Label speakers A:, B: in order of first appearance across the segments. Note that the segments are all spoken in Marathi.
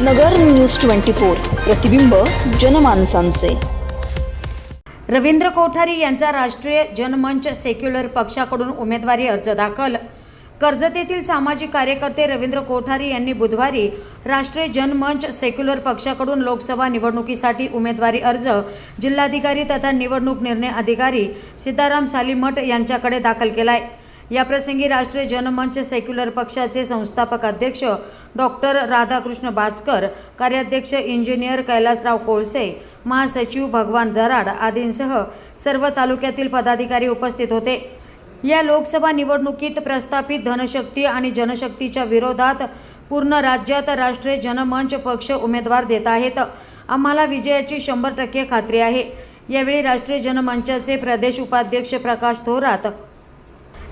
A: नगर न्यूज ट्वेंटी फोर प्रतिबिंब जनमानसांचे.
B: रवींद्र कोठारी यांचा राष्ट्रीय जनमंच सेक्युलर पक्षाकडून उमेदवारी अर्ज दाखल. कर्जत येथील सामाजिक कार्यकर्ते रवींद्र कोठारी यांनी बुधवारी राष्ट्रीय जनमंच सेक्युलर पक्षाकडून लोकसभा निवडणुकीसाठी उमेदवारी अर्ज जिल्हाधिकारी तथा निवडणूक निर्णय अधिकारी सीताराम सालीमठ यांच्याकडे दाखल केलाय. याप्रसंगी राष्ट्रीय जनमंच सेक्युलर पक्षाचे संस्थापक अध्यक्ष डॉक्टर राधाकृष्ण बाचकर कार्याध्यक्ष इंजिनियर कैलासराव कोळसे महासचिव भगवान जराड आदींसह सर्व तालुक्यातील पदाधिकारी उपस्थित होते. या लोकसभा निवडणुकीत प्रस्थापित धनशक्ती आणि जनशक्तीच्या विरोधात पूर्ण राज्यात राष्ट्रीय जनमंच पक्ष उमेदवार देत आहेत. आम्हाला विजयाची शंभर टक्के खात्री आहे. यावेळी राष्ट्रीय जनमंचाचे प्रदेश उपाध्यक्ष प्रकाश थोरात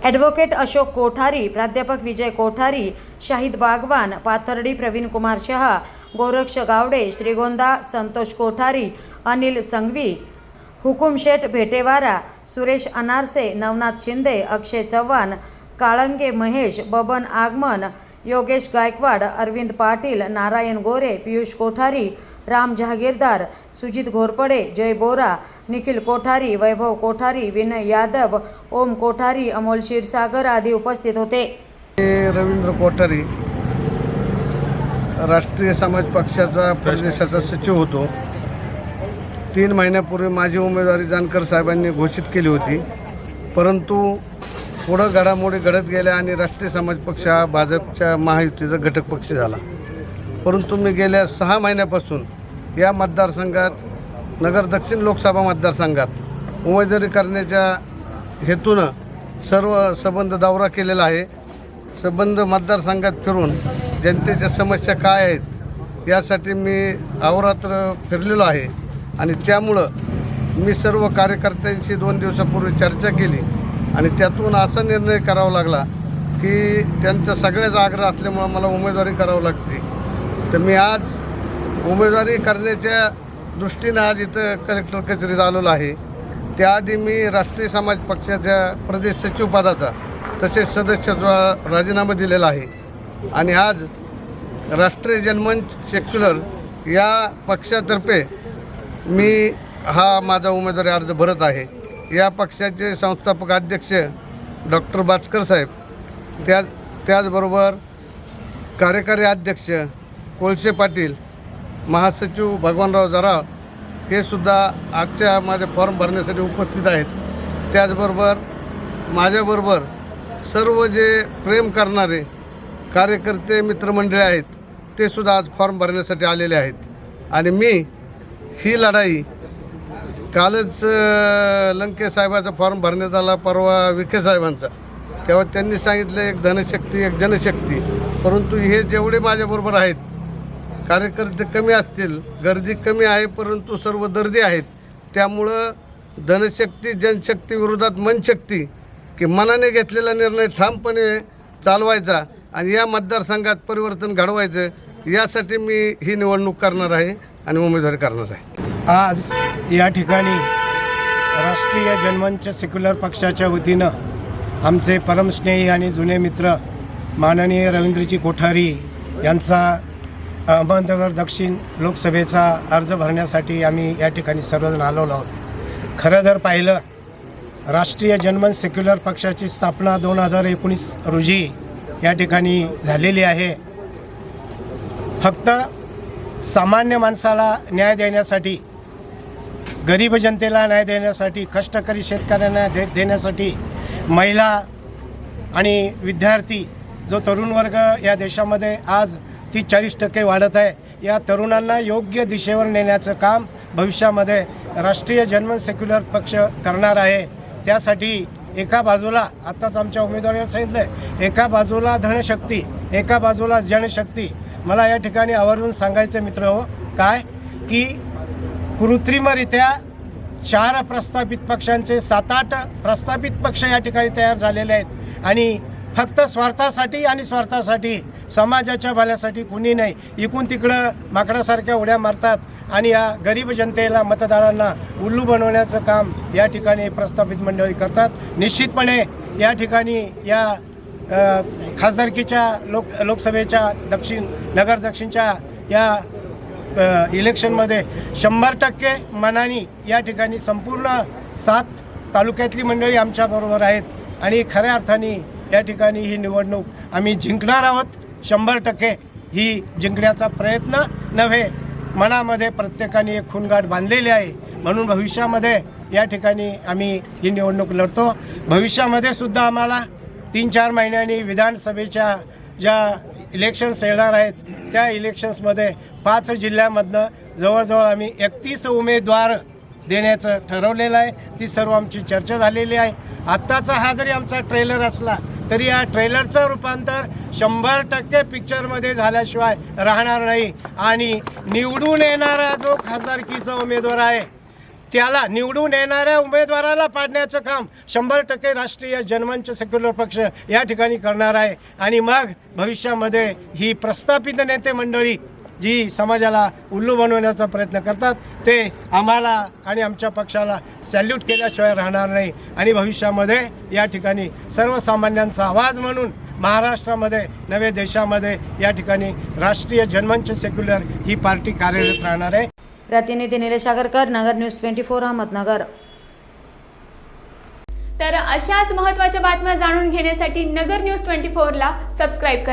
B: ॲडव्होकेट अशोक कोठारी प्राध्यापक विजय कोठारी शाहिद बागवान पाथर्डी प्रवीण कुमार शहा गोरक्ष गावडे श्रीगोंदा संतोष कोठारी अनिल संघवी हुकुमशेठ भेटेवारा सुरेश अनारसे नवनाथ शिंदे अक्षय चव्हाण काळंगे महेश बबन आगमन योगेश गायकवाड अरविंद पाटील नारायण गोरे पियुष कोठारी राम जहागीरदार सुजित घोरपडे जय बोरा निखिल कोठारी वैभव कोठारी विनय यादव ओम कोठारी अमोल क्षीरसागर आदी उपस्थित होते.
C: रवींद्र कोठारी. राष्ट्रीय समाज पक्षाचा प्रदेशाचा सचिव होतो. तीन महिन्यापूर्वी माझी उमेदवारी जानकर साहेबांनी घोषित केली होती. परंतु पुढं घडामोडी घडत गेल्या आणि राष्ट्रीय समाज पक्ष हा भाजपच्या महायुतीचा घटक पक्ष झाला. परंतु मी गेल्या सहा महिन्यापासून या मतदारसंघात नगर दक्षिण लोकसभा मतदारसंघात उमेदवारी करण्याच्या हेतूनं सर्व संबंध दौरा केलेला आहे. संबंध मतदारसंघात फिरून जनतेच्या समस्या काय आहेत यासाठी मी अहोरात्र फिरलेलो आहे. आणि त्यामुळं मी सर्व कार्यकर्त्यांशी दोन दिवसापूर्वी चर्चा केली. आणि त्यातून असा निर्णय करावा लागला की त्यांचा सगळ्याच आग्रह असल्यामुळं मला उमेदवारी करावं लागते. तर मी आज उमेदवारी करण्याच्या दृष्टीनं आज इथं कलेक्टर कचेरीत आलेलो आहे. त्याआधी मी राष्ट्रीय समाज पक्षाच्या प्रदेश सचिव पदाचा तसेच सदस्यत्व राजीनामा दिलेला आहे. आणि आज राष्ट्रीय जनमंच सेक्युलर या पक्षातर्फे मी हा माझा उमेदवारी अर्ज भरत आहे. या पक्षाचे संस्थापक अध्यक्ष डॉक्टर बाचकर साहेब त्या त्याचबरोबर कार्यकारी अध्यक्ष कोळसे पाटील महासचिव भगवानराव जराव हे सुद्धा आजच्या माझ्या फॉर्म भरण्यासाठी उपस्थित आहेत. त्याचबरोबर माझ्याबरोबर सर्व जे प्रेम करणारे कार्यकर्ते मित्रमंडळी आहेत ते सुद्धा आज फॉर्म भरण्यासाठी आलेले आहेत. आणि मी ही लढाई कालच लंकेसाहेबाचा लंके साहेबाचा फॉर्म भरण्यात आला परवा विखे साहेबांचा. तेव्हा त्यांनी सांगितलं एक धनशक्ती एक जनशक्ती. परंतु हे जेवढे माझ्याबरोबर आहेत कार्यकर्ते कमी असतील गर्दी कमी आहे परंतु सर्व दर्दी आहेत. त्यामुळं धनशक्ती जनशक्ती विरोधात मनशक्ती की मनाने घेतलेला निर्णय ठामपणे चालवायचा आणि या मतदारसंघात परिवर्तन घडवायचं यासाठी मी ही निवडणूक करणार आहे आणि उमेदवारी करणार आहे.
D: आज या ठिकाणी राष्ट्रीय जनमंच सेक्युलर पक्षाच्या वतीनं आमचे परमस्नेही आणि जुने मित्र माननीय रवींद्रजी कोठारी यांचा अहमदनगर दक्षिण लोकसभेचा अर्ज भरण्यासाठी आम्ही या ठिकाणी सर्वजण आलेलो आहोत. खरं जर पाहिलं राष्ट्रीय जनमन सेक्युलर पक्षाची स्थापना दोन हजार एकोणीस रोजी या ठिकाणी झालेली आहे. फक्त सामान्य माणसाला न्याय देण्यासाठी गरीब जनतेला न्याय देण्यासाठी कष्टकरी शेतकऱ्यांना दे देण्यासाठी महिला आणि विद्यार्थी जो तरुण वर्ग या देशामध्ये आज तीस चाळीस टक्के वाढत आहे या तरुणांना योग्य दिशेवर नेण्याचं काम भविष्यामध्ये राष्ट्रीय जनमन सेक्युलर पक्ष करणार आहे. त्यासाठी एका बाजूला आत्ताच आमच्या उमेदवाराने सांगितलं एका बाजूला धनशक्ती एका बाजूला जनशक्ती. मला या ठिकाणी आवर्जून सांगायचं मित्र हो काय? की कृत्रिमरित्या चार प्रस्थापित पक्षांचे सात आठ प्रस्थापित पक्ष या ठिकाणी तयार झालेले आहेत. आणि फक्त स्वार्थासाठी आणि स्वार्थासाठी समाजाच्या भल्यासाठी कुणी नाही. इकून तिकडं माकडासारख्या उड्या मारतात आणि या गरीब जनतेला मतदारांना उल्लू बनवण्याचं काम या ठिकाणी प्रस्थापित मंडळी करतात. निश्चितपणे या ठिकाणी या खासदारकीच्या लोक लोकसभेच्या दक्षिण नगर दक्षिणच्या या इलेक्शनमध्ये शंभर टक्के मनानी या ठिकाणी संपूर्ण सात तालुक्यातली मंडळी आमच्याबरोबर आहेत आणि खऱ्या अर्थाने या ठिकाणी ही निवडणूक आम्ही जिंकणार आहोत. शंभर टक्के ही जिंकण्याचा प्रयत्न नव्हे मनामध्ये प्रत्येकाने एक खूनगाठ बांधलेली आहे. म्हणून भविष्यामध्ये या ठिकाणी आम्ही ही निवडणूक लढतो. भविष्यामध्ये सुद्धा आम्हाला तीन चार महिन्यांनी विधानसभेच्या ज्या इलेक्शन्स येणार आहेत त्या इलेक्शन्समध्ये पाच जिल्ह्यामधनं जवळजवळ आम्ही एकतीस उमेदवार देण्याचं ठरवलेलं आहे. ती सर्व आमची चर्चा झालेली आहे. आत्ताचा हा जरी आमचा ट्रेलर असला तरी या ट्रेलरचं रूपांतर शंभर टक्के पिक्चरमध्ये झाल्याशिवाय राहणार नाही. आणि निवडून येणारा जो खासदारकीचा उमेदवार आहे त्याला निवडून येणाऱ्या उमेदवाराला पाडण्याचं काम शंभर टक्के राष्ट्रीय जनमंच सेक्युलर पक्ष या ठिकाणी करणार आहे. आणि मग भविष्यामध्ये ही प्रस्थापित नेते मंडळी जी समाजाला उल्लू बनवण्याचा प्रयत्न करतात ते आम्हाला आणि आमच्या पक्षाला सॅल्यूट केल्याशिवाय राहणार नाही. आणि भविष्यामध्ये या ठिकाणी सर्वसामान्यांचा आवाज म्हणून महाराष्ट्रामध्ये नवे देशामध्ये या ठिकाणी राष्ट्रीय जनमंच सेक्युलर ही पार्टी कार्यरत राहणार आहे.
B: प्रतिनिधी Nilesh Agarkar Nagar news twenty four Ahmednagar.
E: तर अशाच महत्त्वाच्या बातम्या जाणून घेण्यासाठी नगर न्यूज ट्वेंटी फोरला सबस्क्राईब करा.